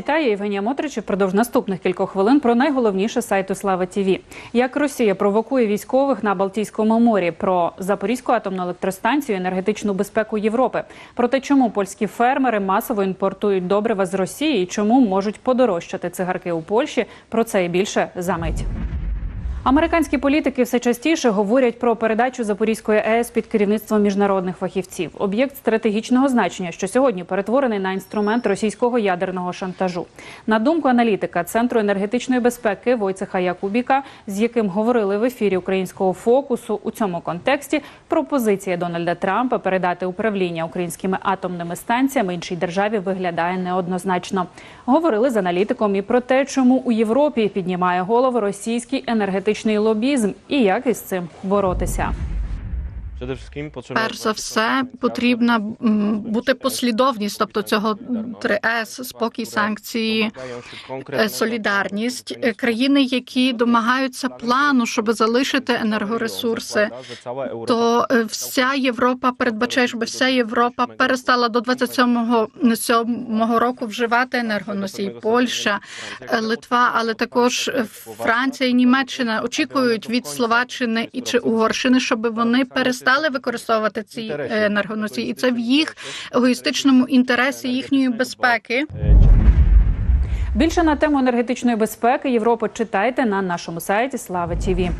Вітаю Євгенія Мотрич Продовж наступних кількох хвилин про найголовніше сайту Слава Тіві. Як Росія провокує військових на Балтійському морі, про Запорізьку атомну електростанцію, енергетичну безпеку Європи, про те, чому польські фермери масово імпортують добрива з Росії і чому можуть подорожчати цигарки у Польщі. Про це і більше за мить. Американські політики все частіше говорять про передачу Запорізької АЕС під керівництвом міжнародних фахівців. Об'єкт стратегічного значення, що сьогодні перетворений на інструмент російського ядерного шантажу. На думку аналітика Центру енергетичної безпеки Войцеха Якубіка, з яким говорили в ефірі українського фокусу у цьому контексті, пропозиція Дональда Трампа передати управління українськими атомними станціями іншій державі виглядає неоднозначно. Говорили з аналітиком і про те, чому у Європі піднімає голову російський енергетичний лобізм і як із цим боротися. Перш за все потрібна бути послідовність, тобто цього 3С, спокій, санкції, е, солідарність Е, країни, які домагаються плану, щоб залишити енергоресурси. То е, вся Європа передбачає, щоб вся Європа перестала до 27-го сьомого року вживати енергоносій. Польща, е, Литва, але також Франція і Німеччина очікують від Словаччини і чи Угорщини, щоб вони перестали використовувати ці е, енергоносії, і це в їх егоїстичному інтересі їхньої безпеки. Більше на тему енергетичної безпеки Європи читайте на нашому сайті Слава Тіві.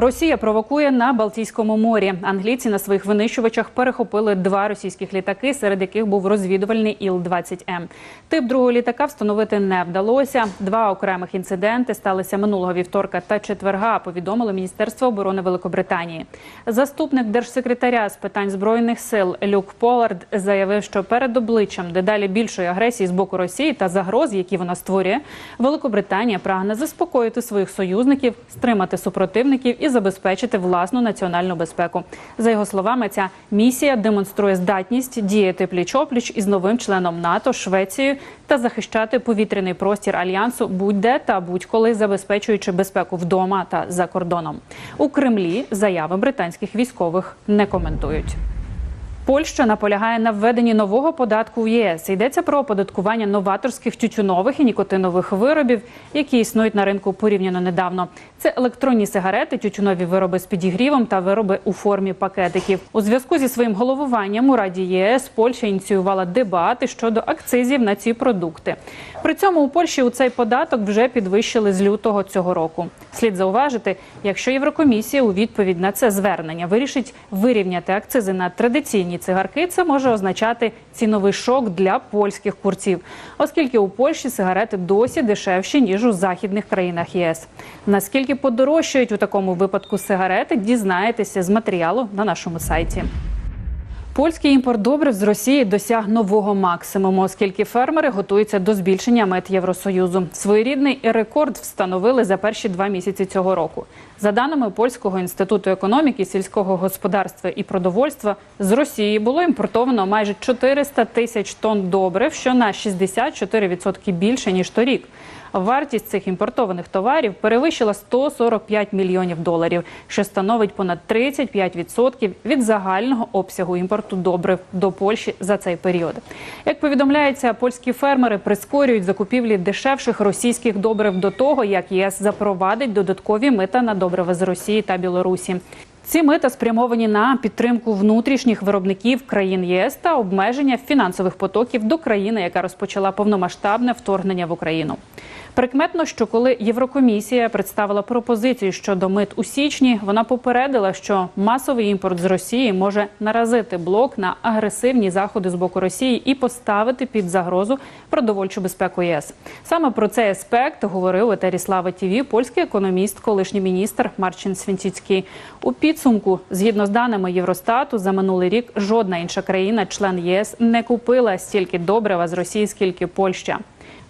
Росія провокує на Балтійському морі. Англійці на своїх винищувачах перехопили два російських літаки, серед яких був розвідувальний Іл-20М. Тип другого літака встановити не вдалося. Два окремих інциденти сталися минулого вівторка та четверга. Повідомило Міністерство оборони Великобританії. Заступник держсекретаря з питань збройних сил Люк Полард заявив, що перед обличчям дедалі більшої агресії з боку Росії та загроз, які вона створює, Великобританія прагне заспокоїти своїх союзників, стримати супротивників і забезпечити власну національну безпеку. За його словами, ця місія демонструє здатність діяти пліч-опліч із новим членом НАТО Швецією та захищати повітряний простір альянсу будь-де та будь-коли, забезпечуючи безпеку вдома та за кордоном. У Кремлі заяви британських військових не коментують. Польща наполягає на введенні нового податку в ЄС. Йдеться про оподаткування новаторських тютюнових і нікотинових виробів, які існують на ринку порівняно недавно. Це електронні сигарети, тютюнові вироби з підігрівом та вироби у формі пакетиків. У зв'язку зі своїм головуванням у Раді ЄС Польща ініціювала дебати щодо акцизів на ці продукти. При цьому у Польщі у цей податок вже підвищили з лютого цього року. Слід зауважити, якщо Єврокомісія у відповідь на це звернення вирішить вирівняти акцизи на традиційні цигарки, це може означати ціновий шок для польських курців, оскільки у Польщі сигарети досі дешевші ніж у західних країнах ЄС. Наскільки подорожчають у такому випадку сигарети, дізнаєтеся з матеріалу на нашому сайті. Польський імпорт добрив з Росії досяг нового максимуму, оскільки фермери готуються до збільшення мет Євросоюзу. Своєрідний рекорд встановили за перші два місяці цього року. За даними польського інституту економіки, сільського господарства і продовольства, з Росії було імпортовано майже 400 тисяч тонн добрив, що на 64% більше ніж торік. Вартість цих імпортованих товарів перевищила 145 мільйонів доларів, що становить понад 35% від загального обсягу імпорту добрив до Польщі за цей період. Як повідомляється, польські фермери прискорюють закупівлі дешевших російських добрив до того, як ЄС запровадить додаткові мита на добрива з Росії та Білорусі. Ці мита спрямовані на підтримку внутрішніх виробників країн ЄС та обмеження фінансових потоків до країни, яка розпочала повномасштабне вторгнення в Україну. Прикметно, що коли Єврокомісія представила пропозицію щодо мит у січні, вона попередила, що масовий імпорт з Росії може наразити блок на агресивні заходи з боку Росії і поставити під загрозу продовольчу безпеку ЄС. Саме про цей аспект говорив у етері ТІВІ польський економіст, колишній міністр Марчин Свінціцький. У підсумку, згідно з даними Євростату, за минулий рік жодна інша країна, член ЄС, не купила стільки добрива з Росії, скільки Польща.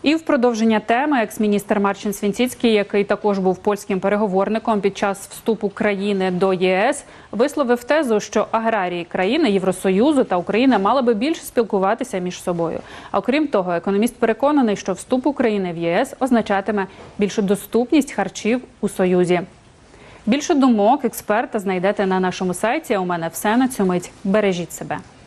І в продовження теми екс-міністр Марчин Свінціцький, який також був польським переговорником під час вступу країни до ЄС, висловив тезу, що аграрії країни Євросоюзу та України мали би більше спілкуватися між собою. А окрім того, економіст переконаний, що вступ України в ЄС означатиме більшу доступність харчів у Союзі. Більше думок експерта знайдете на нашому сайті. У мене все на цю мить. Бережіть себе.